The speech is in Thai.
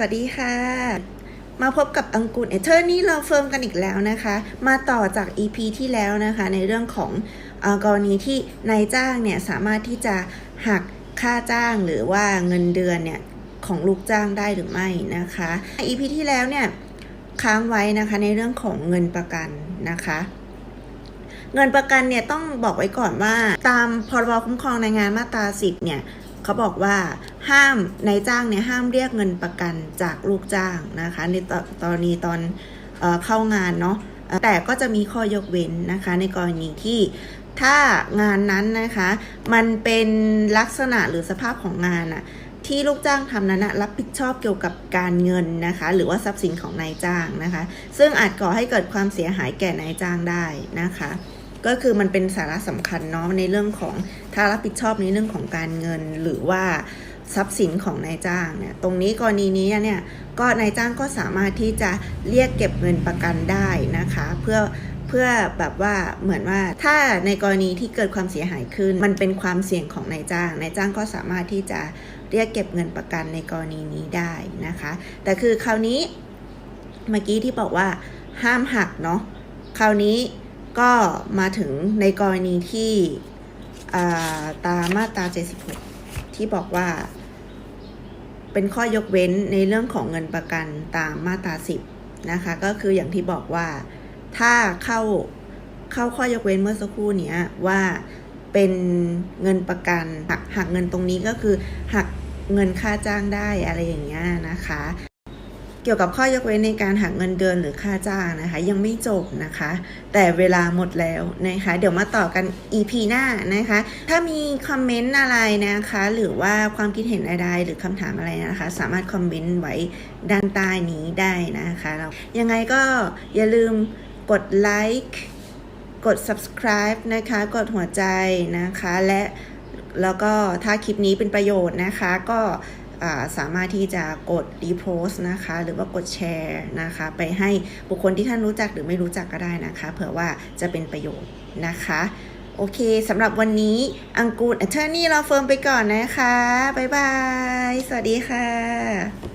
สวัสดีค่ะ มาพบกับอังกูลเอเทอร์นี่เราเฟิร์มกันอีกแล้วนะคะ มาต่อจาก EP ที่แล้วนะคะ ในเรื่องของอกรณีที่นายจ้างเนี่ยสามารถที่จะหักค่าจ้างหรือว่าเงินเดือนเนี่ยของลูกจ้างได้หรือไม่นะคะ EP ที่แล้วเนี่ยค้างไว้นะคะในเรื่องของเงินประกันนะคะ เงินประกันเนี่ยต้องบอกไว้ก่อนว่าตามพรบคุ้มครองแรงงานมาตรา 10 เนี่ย เขาบอกว่าห้ามนายจ้างเนี่ยห้ามเรียกเงินประกันจากลูกจ้างนะคะในตอนนี้ตอนเอเข้างานเนาะแต่ก็จะมีข้อยกเว้นนะคะในกรณีที่ถ้างานนั้นนะคะมันเป็นลักษณะหรือสภาพของงานอะที่ลูกจ้างทำนั้นนะรับผิดชอบเกี่ยวกับการเงินนะคะ หรือว่าทรัพย์สินของนายจ้างนะคะ ซึ่งอาจก่อให้เกิดความเสียหายแก่นายจ้างได้นะคะ ก็คือมันเป็นสาระสำคัญเนาะในเรื่องของถ้ารับผิดชอบในเรื่องของการเงินหรือว่าทรัพย์สินของนายจ้างเนี่ยตรงนี้กรณีนี้เนี่ยก็นายจ้างก็สามารถที่จะเรียกเก็บเงินประกันได้นะคะ เพื่อเพื่อแบบว่าเหมือนว่าถ้าในกรณีที่เกิดความเสียหายขึ้น มันเป็นความเสี่ยงของนายจ้างนายจ้างก็สามารถที่จะเรียกเก็บเงินประกันในกรณีนี้ได้นะคะ แต่คือคราวนี้เมื่อกี้ที่บอกว่าห้ามหักเนาะคราวนี้ ก็มาถึงในกรณีที่อ่าตามมาตรา 76 ที่บอกว่า เป็นข้อยกเว้นในเรื่องของเงินประกันตามมาตรา 10 นะคะ ก็คืออย่างที่บอกว่า ถ้าเข้าเข้าข้อยกเว้นเมื่อสักครู่เนี้ยว่าเป็นเงินประกันหักหักเงินตรงนี้ก็คือหักเงินค่าจ้างได้อะไรอย่างเงี้ยนะคะ กี่ยวกับข้อยกเว้นในการหักเงินเดือนหรือค่าจ้างนะคะ ยังไม่จบนะคะ แต่เวลาหมดแล้วนะคะ เดี๋ยวมาต่อกัน EP หน้านะคะ ถ้ามีคอมเมนต์อะไรนะคะ หรือว่าความคิดเห็นอะไรหรือคำถามอะไรนะคะ สามารถคอมเมนต์ไว้ด้านใต้นี้ได้นะคะเรายังไงก็อย่าลืมกดไลค์กด subscribe นะคะ กดหัวใจนะคะ และแล้วก็ถ้าคลิปนี้เป็นประโยชน์นะคะ ก็ สามารถที่จะกดรีโพสนะคะ หรือว่ากดแชร์นะคะ ไปให้บุคคลที่ท่านรู้จักหรือไม่รู้จักก็ได้นะคะ เผื่อว่าจะเป็นประโยชน์นะคะ โอเคสำหรับวันนี้อังกูลเทอร์นี่เราเฟิร์มไปก่อนนะคะ บ๊ายบาย สวัสดีค่ะ